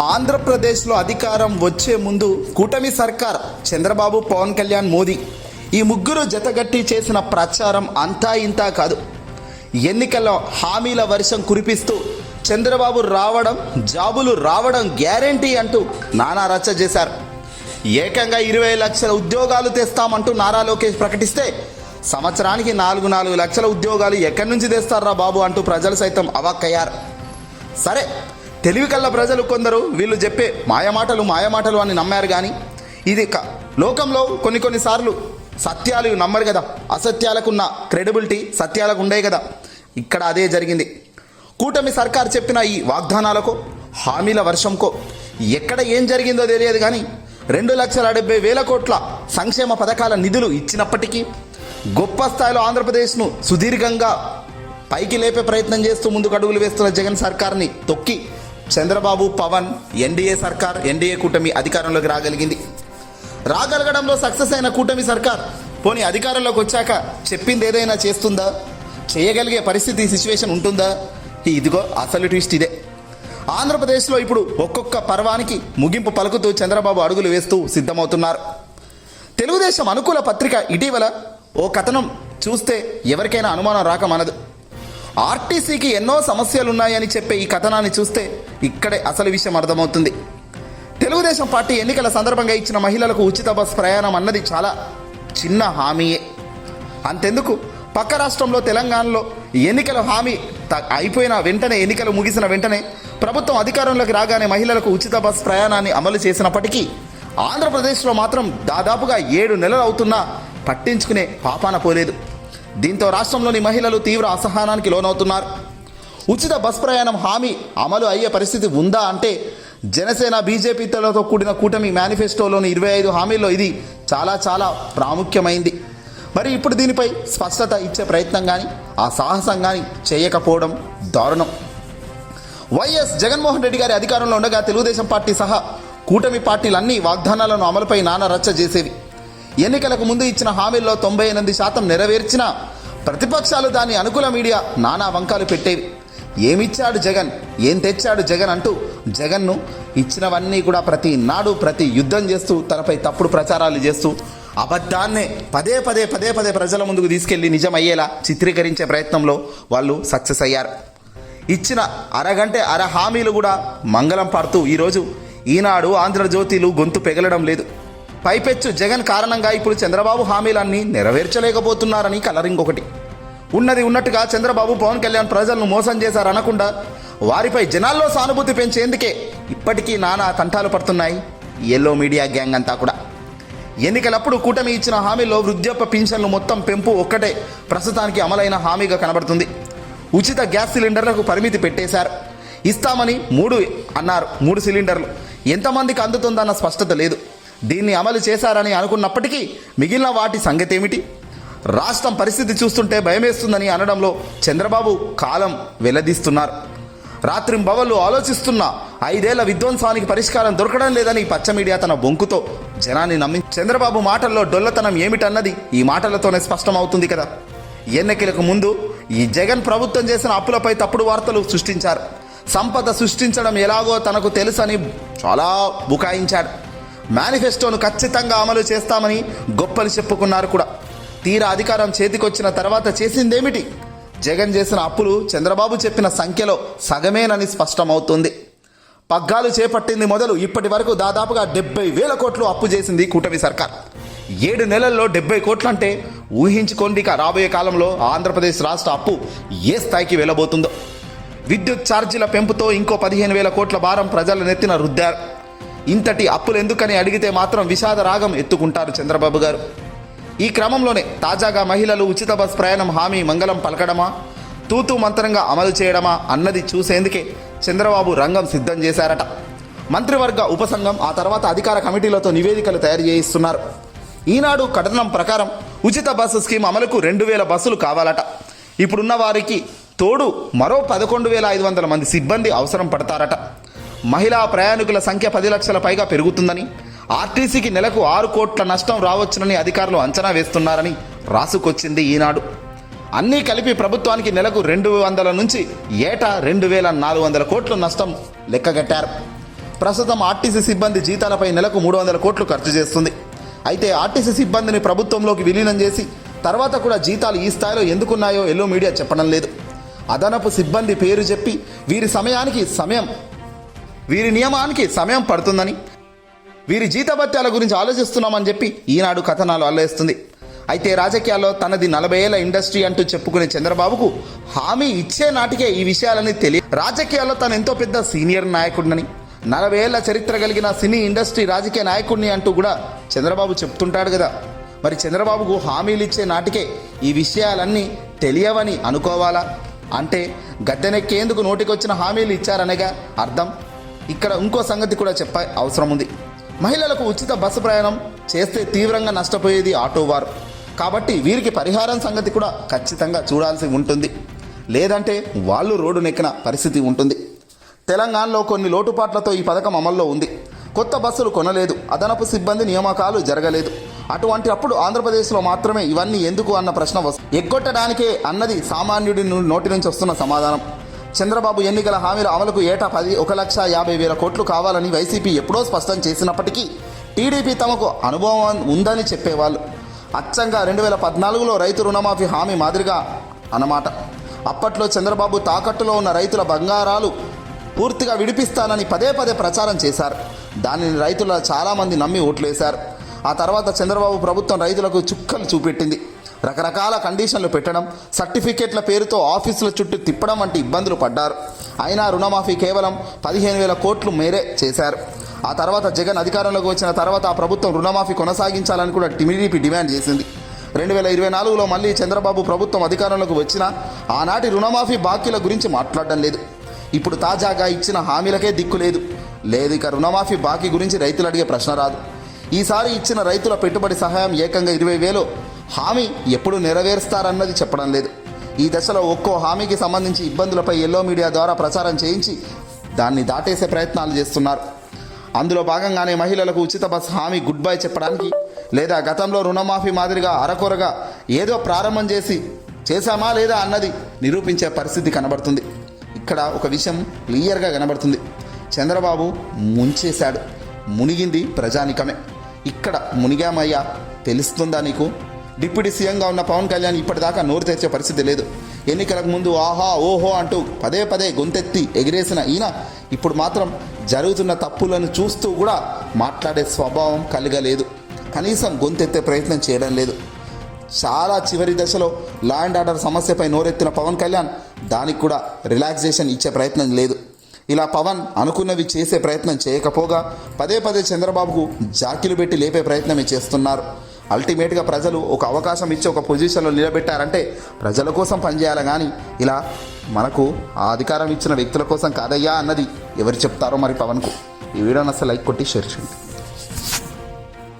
ఆంధ్రప్రదేశ్లో అధికారం వచ్చే ముందు కూటమి సర్కార్ చంద్రబాబు పవన్ కళ్యాణ్ మోదీ ఈ ముగ్గురు జతగట్టి చేసిన ప్రచారం అంతా ఇంతా కాదు. ఎన్నికల్లో హామీల వర్షం కురిపిస్తూ చంద్రబాబు రావడం జాబులు రావడం గ్యారంటీ అంటూ నానా రచ్చ చేశారు. ఏకంగా ఇరవై లక్షల ఉద్యోగాలు తెస్తామంటూ నారా లోకేష్ ప్రకటిస్తే సంవత్సరానికి నాలుగు నాలుగు లక్షల ఉద్యోగాలు ఎక్కడి నుంచి తెస్తారా బాబు అంటూ ప్రజలు సైతం అవాక్కయ్యారు. సరే తెలివి కల్ల ప్రజలు కొందరు వీళ్ళు చెప్పే మాయమాటలు మాయమాటలు అని నమ్మారు కానీ ఇది క- లోకంలో కొన్ని కొన్నిసార్లు సత్యాలు నమ్మరు కదా. అసత్యాలకున్న క్రెడిబిలిటీ సత్యాలకు ఉండే కదా. ఇక్కడ అదే జరిగింది. కూటమి సర్కార్ చెప్పిన ఈ వాగ్దానాలకో హామీల వర్షంకో ఎక్కడ ఏం జరిగిందో తెలియదు కానీ రెండు లక్షల డెబ్బై వేల కోట్ల సంక్షేమ పథకాల నిధులు ఇచ్చినప్పటికీ గొప్ప స్థాయిలో ఆంధ్రప్రదేశ్ను సుదీర్ఘంగా పైకి లేపే ప్రయత్నం చేస్తూ ముందుకు అడుగులు వేస్తున్న జగన్ సర్కార్ని తొక్కి చంద్రబాబు పవన్ ఎన్డీఏ సర్కార్ ఎన్డీఏ కూటమి అధికారంలోకి రాగలిగింది. రాగలగడంలో సక్సెస్ అయిన కూటమి సర్కార్ పోనీ అధికారంలోకి వచ్చాక చెప్పింది ఏదైనా చేస్తుందా? చేయగలిగే పరిస్థితి సిచ్యువేషన్ ఉంటుందా? ఇదిగో అసలు ట్విస్ట్ ఇదే. ఆంధ్రప్రదేశ్లో ఇప్పుడు ఒక్కొక్క పర్వానికి ముగింపు పలుకుతూ చంద్రబాబు అడుగులు వేస్తూ సిద్ధమవుతున్నారు. తెలుగుదేశం అనుకూల పత్రిక ఇటీవల ఓ కథనం చూస్తే ఎవరికైనా అనుమానం రాక మనదు. ఆర్టీసీకి ఎన్నో సమస్యలున్నాయని చెప్పే ఈ కథనాన్ని చూస్తే ఇక్కడే అసలు విషయం అర్థమవుతుంది. తెలుగుదేశం పార్టీ ఎన్నికల సందర్భంగా ఇచ్చిన మహిళలకు ఉచిత బస్ ప్రయాణం అన్నది చాలా చిన్న హామీయే. అంతెందుకు? పక్క రాష్ట్రంలో తెలంగాణలో ఎన్నికల హామీ త- అయిపోయిన వెంటనే ఎన్నికలు ముగిసిన వెంటనే ప్రభుత్వం అధికారంలోకి రాగానే మహిళలకు ఉచిత బస్ ప్రయాణాన్ని అమలు చేసినప్పటికీ ఆంధ్రప్రదేశ్లో మాత్రం దాదాపుగా ఏడు నెలలు అవుతున్నా పట్టించుకునే పాపాన పోలేదు. దీంతో రాష్ట్రంలోని మహిళలు తీవ్ర అసహనానికి లోనవుతున్నారు. ఉచిత బస్ ప్రయాణం హామీ అమలు అయ్యే పరిస్థితి ఉందా అంటే జనసేన బీజేపీతో కూడిన కూటమి మేనిఫెస్టోలోని ఇరవై ఐదు హామీల్లో ఇది చాలా చాలా ప్రాముఖ్యమైంది. మరి ఇప్పుడు దీనిపై స్పష్టత ఇచ్చే ప్రయత్నం కానీ ఆ సాహసం కానీ చేయకపోవడం దారుణం. వైఎస్ జగన్మోహన్ రెడ్డి గారి అధికారంలో ఉండగా తెలుగుదేశం పార్టీ సహా కూటమి పార్టీలన్నీ వాగ్దానాలను అమలుపై నానా రచ్చ చేసేవి. ఎన్నికలకు ముందు ఇచ్చిన హామీల్లో తొంభై ఎనిమిది శాతం నెరవేర్చినా ప్రతిపక్షాలు దాని అనుకూల మీడియా నానా వంకాలు పెట్టేవి. ఏమిచ్చాడు జగన్? ఏం తెచ్చాడు జగన్ అంటూ జగన్ను ఇచ్చినవన్నీ కూడా ప్రతి నాడు ప్రతి యుద్ధం చేస్తూ తనపై తప్పుడు ప్రచారాలు చేస్తూ అబద్ధాన్నే పదే పదే పదే పదే ప్రజల ముందుకు తీసుకెళ్ళి నిజమయ్యేలా చిత్రీకరించే ప్రయత్నంలో వాళ్ళు సక్సెస్ అయ్యారు. ఇచ్చిన అరగంటే అర హామీలు కూడా మంగళం పాడుతూ ఈరోజు ఈనాడు ఆంధ్రజ్యోతిలు గొంతు పెగలడం లేదు. పైపెచ్చు జగన్ కారణంగా ఇప్పుడు చంద్రబాబు హామీలన్నీ నెరవేర్చలేకపోతున్నారని కలరింగ్ ఒకటి. ఉన్నది ఉన్నట్టుగా చంద్రబాబు పవన్ కళ్యాణ్ ప్రజలను మోసం చేశారనకుండా వారిపై జనాల్లో సానుభూతి పెంచేందుకే ఇప్పటికీ నానా తంటాలు పడుతున్నాయి ఎల్లో మీడియా గ్యాంగ్ అంతా కూడా. ఎన్నికలప్పుడు కూటమి ఇచ్చిన హామీలో వృద్ధాప్య పింఛన్లు మొత్తం పెంపు ఒక్కటే ప్రస్తుతానికి అమలైన హామీగా కనబడుతుంది. ఉచిత గ్యాస్ సిలిండర్లకు పరిమితి పెట్టేశారు. ఇస్తామని మూడు అన్నారు మూడు సిలిండర్లు. ఎంతమందికి అందుతుందన్న స్పష్టత లేదు. దీన్ని అమలు చేశారని అనుకున్నప్పటికీ మిగిలిన వాటి సంగతి ఏమిటి? రాష్ట్రం పరిస్థితి చూస్తుంటే భయమేస్తుందని అనడంలో చంద్రబాబు కాలం వెల్లదీస్తున్నారు రాత్రింబవళ్ళు ఆలోచిస్తున్న ఐదేళ్ళ విధ్వంసానికి పరిష్కారం దొరకడం లేదని పచ్చ మీడియా తన బొంకుతో జనాన్ని నమ్మి చంద్రబాబు మాటల్లో డొల్లతనం ఏమిటన్నది ఈ మాటలతోనే స్పష్టమవుతుంది కదా. ఎన్నికలకు ముందు ఈ జగన్ ప్రభుత్వం చేసిన అప్పులపై తప్పుడు వార్తలు సృష్టించారు. సంపద సృష్టించడం ఎలాగో తనకు తెలుసని చాలా బుకాయించాడు. మేనిఫెస్టోను ఖచ్చితంగా అమలు చేస్తామని గొప్పలు చెప్పుకున్నారు కూడా. తీరా అధికారం చేతికొచ్చిన తర్వాత చేసిందేమిటి? జగన్ చేసిన అప్పులు చంద్రబాబు చెప్పిన సంఖ్యలో సగమేనని స్పష్టమవుతుంది. పగ్గాలు చేపట్టింది మొదలు ఇప్పటి వరకు దాదాపుగా డెబ్బై వేల కోట్లు అప్పు చేసింది కూటమి సర్కార్. ఏడు నెలల్లో డెబ్బై కోట్లు అంటే ఊహించుకోండి రాబోయే కాలంలో ఆంధ్రప్రదేశ్ రాష్ట్ర అప్పు ఏ స్థాయికి వెళ్ళబోతుందో. విద్యుత్ ఛార్జీల పెంపుతో ఇంకో పదిహేను వేల కోట్ల భారం ప్రజల నెత్తిన రుద్దారు. ఇంతటి అప్పులు ఎందుకని అడిగితే మాత్రం విషాద రాగం ఎత్తుకుంటారు చంద్రబాబు గారు. ఈ క్రమంలోనే తాజాగా మహిళలు ఉచిత బస్ ప్రయాణం హామీ మంగళం పలకడమా? తూతూ మంత్రంగా అమలు చేయడమా అన్నది చూసేందుకే చంద్రబాబు రంగం సిద్ధం చేశారట. మంత్రివర్గ ఉపసంఘం ఆ తర్వాత అధికార కమిటీలతో నివేదికలు తయారు చేయిస్తున్నారు. ఈనాడు కథనం ప్రకారం ఉచిత బస్సు స్కీమ్ అమలుకు రెండు వేల బస్సులు కావాలట. ఇప్పుడున్న వారికి తోడు మరో పదకొండు వేల ఐదు వందల మంది సిబ్బంది అవసరం పడతారట. మహిళా ప్రయాణికుల సంఖ్య పది లక్షల పైగా పెరుగుతుందని ఆర్టీసీకి నెలకు ఆరు కోట్ల నష్టం రావచ్చునని అధికారులు అంచనా వేస్తున్నారని రాసుకొచ్చింది ఈనాడు. అన్నీ కలిపి ప్రభుత్వానికి నెలకు రెండు వందల నుంచి ఏటా రెండు వేల నాలుగు వందల కోట్ల నష్టం లెక్కగట్టారు. ప్రస్తుతం ఆర్టీసీ సిబ్బంది జీతాలపై నెలకు మూడు వందల కోట్లు ఖర్చు చేస్తుంది. అయితే ఆర్టీసీ సిబ్బందిని ప్రభుత్వంలోకి విలీనం చేసి తర్వాత కూడా జీతాలు ఈ స్థాయిలో ఎందుకున్నాయో ఎల్లో మీడియా చెప్పడం లేదు. అదనపు సిబ్బంది పేరు చెప్పి వీరి సమయానికి సమయం వీరి నియమానికి సమయం పడుతుందని వీరి జీతభత్యాల గురించి ఆలోచిస్తున్నామని చెప్పి ఈనాడు కథనాలు అల్లేస్తుంది. అయితే రాజకీయాల్లో తనది నలభై ఏళ్ళ ఇండస్ట్రీ అంటూ చెప్పుకునే చంద్రబాబుకు హామీ ఇచ్చే నాటికే ఈ విషయాలని తెలియ రాజకీయాల్లో తను ఎంతో పెద్ద సీనియర్ నాయకుడినని నలభై ఏళ్ళ చరిత్ర కలిగిన సినీ ఇండస్ట్రీ రాజకీయ నాయకుడిని అంటూ కూడా చంద్రబాబు చెప్తుంటాడు కదా. మరి చంద్రబాబుకు హామీలు ఇచ్చే నాటికే ఈ విషయాలన్నీ తెలియవని అనుకోవాలా? అంటే గద్దెనెక్కేందుకు నోటికొచ్చిన హామీలు ఇచ్చారనేగా అర్థం? ఇక్కడ ఇంకో సంగతి కూడా చెప్ప అవసరం ఉంది. మహిళలకు ఉచిత బస్సు ప్రయాణం చేస్తే తీవ్రంగా నష్టపోయేది ఆటో వారు. కాబట్టి వీరికి పరిహారం సంగతి కూడా ఖచ్చితంగా చూడాల్సి ఉంటుంది. లేదంటే వాళ్ళు రోడ్డు నెక్కిన పరిస్థితి ఉంటుంది. తెలంగాణలో కొన్ని లోటుపాట్లతో ఈ పథకం అమల్లో ఉంది. కొత్త బస్సులు కొనలేదు. అదనపు సిబ్బంది నియామకాలు జరగలేదు. అటువంటి అప్పుడు ఆంధ్రప్రదేశ్లో మాత్రమే ఇవన్నీ ఎందుకు అన్న ప్రశ్న వస్తుంది ఎగ్గొట్టడానికే అన్నది సామాన్యుడి నోటి నుంచి వస్తున్న సమాధానం. చంద్రబాబు ఎన్నికల హామీల అమలుకు ఏటా పది ఒక లక్ష యాభై వేల కోట్లు కావాలని వైసీపీ ఎప్పుడో స్పష్టం చేసినప్పటికీ టీడీపీ తమకు అనుభవం ఉందని చెప్పేవాళ్ళు. అచ్చంగా రెండు వేల పద్నాలుగులో రైతు రుణమాఫీ హామీ మాదిరిగా అన్నమాట. అప్పట్లో చంద్రబాబు తాకట్టులో ఉన్న రైతుల బంగారాలు పూర్తిగా విడిపిస్తానని పదే పదే ప్రచారం చేశారు. దానిని రైతుల చాలామంది నమ్మి ఓట్లేశారు. ఆ తర్వాత చంద్రబాబు ప్రభుత్వం రైతులకు చుక్కలు చూపెట్టింది. రకరకాల కండిషన్లు పెట్టడం సర్టిఫికేట్ల పేరుతో ఆఫీసుల చుట్టూ తిప్పడం వంటి ఇబ్బందులు పడ్డారు. అయినా రుణమాఫీ కేవలం పదిహేను వేల కోట్లు మేరే చేశారు. ఆ తర్వాత జగన్ అధికారంలోకి వచ్చిన తర్వాత ఆ ప్రభుత్వం రుణమాఫీ కొనసాగించాలని కూడా టీడీపీ డిమాండ్ చేసింది. రెండు వేల ఇరవై నాలుగులో మళ్ళీ చంద్రబాబు ప్రభుత్వం అధికారంలోకి వచ్చినా ఆనాటి రుణమాఫీ బాకీల గురించి మాట్లాడడం లేదు. ఇప్పుడు తాజాగా ఇచ్చిన హామీలకే దిక్కు లేదు. లేదు ఇక రుణమాఫీ బాకీ గురించి రైతులు అడిగే ప్రశ్న రాదు. ఈసారి ఇచ్చిన రైతుల పెట్టుబడి సహాయం ఏకంగా ఇరవై వేలు హామీ ఎప్పుడు నెరవేరుస్తారన్నది చెప్పడం లేదు. ఈ దశలో ఒక్కో హామీకి సంబంధించి ఇబ్బందులపై ఎల్లో మీడియా ద్వారా ప్రచారం చేయించి దాన్ని దాటేసే ప్రయత్నాలు చేస్తున్నారు. అందులో భాగంగానే మహిళలకు ఉచిత బస్ హామీ గుడ్ బై చెప్పడానికి లేదా గతంలో రుణమాఫీ మాదిరిగా అరకొరగా ఏదో ప్రారంభం చేసి చేశామా లేదా అన్నది నిరూపించే పరిస్థితి కనబడుతుంది. ఇక్కడ ఒక విషయం క్లియర్గా కనబడుతుంది. చంద్రబాబు ముంచేశాడు. మునిగింది ప్రజానికమే. ఇక్కడ మునిగామయ్యా తెలుస్తుందా నీకు? డిప్యూటీ సీఎంగా ఉన్న పవన్ కళ్యాణ్ ఇప్పటిదాకా నోరు తెరిచే పరిస్థితి లేదు. ఎన్నికలకు ముందు ఆహా ఓహో అంటూ పదే పదే గొంతెత్తి ఎగిరేసిన ఈయన ఇప్పుడు మాత్రం జరుగుతున్న తప్పులను చూస్తూ కూడా మాట్లాడే స్వభావం కలగలేదు. కనీసం గొంతెత్తే ప్రయత్నం చేయడం లేదు. చాలా చివరి దశలో లా అండ్ ఆర్డర్ సమస్యపై నోరెత్తిన పవన్ కళ్యాణ్ దానికి కూడా రిలాక్సేషన్ ఇచ్చే ప్రయత్నం లేదు. ఇలా పవన్ అనుకున్నవి చేసే ప్రయత్నం చేయకపోగా పదే పదే చంద్రబాబుకు జాకిలు పెట్టి లేపే ప్రయత్నమే చేస్తున్నారు. అల్టిమేట్గా ప్రజలు ఒక అవకాశం ఇచ్చి ఒక పొజిషన్లో నిలబెట్టారంటే ప్రజల కోసం పనిచేయాలి కానీ ఇలా మనకు ఆ అధికారం ఇచ్చిన వ్యక్తుల కోసం కాదయ్యా అన్నది ఎవరు చెప్తారో మరి పవన్కు ఈ వీడియోని అసలు లైక్ కొట్టి షేర్ చేయండి.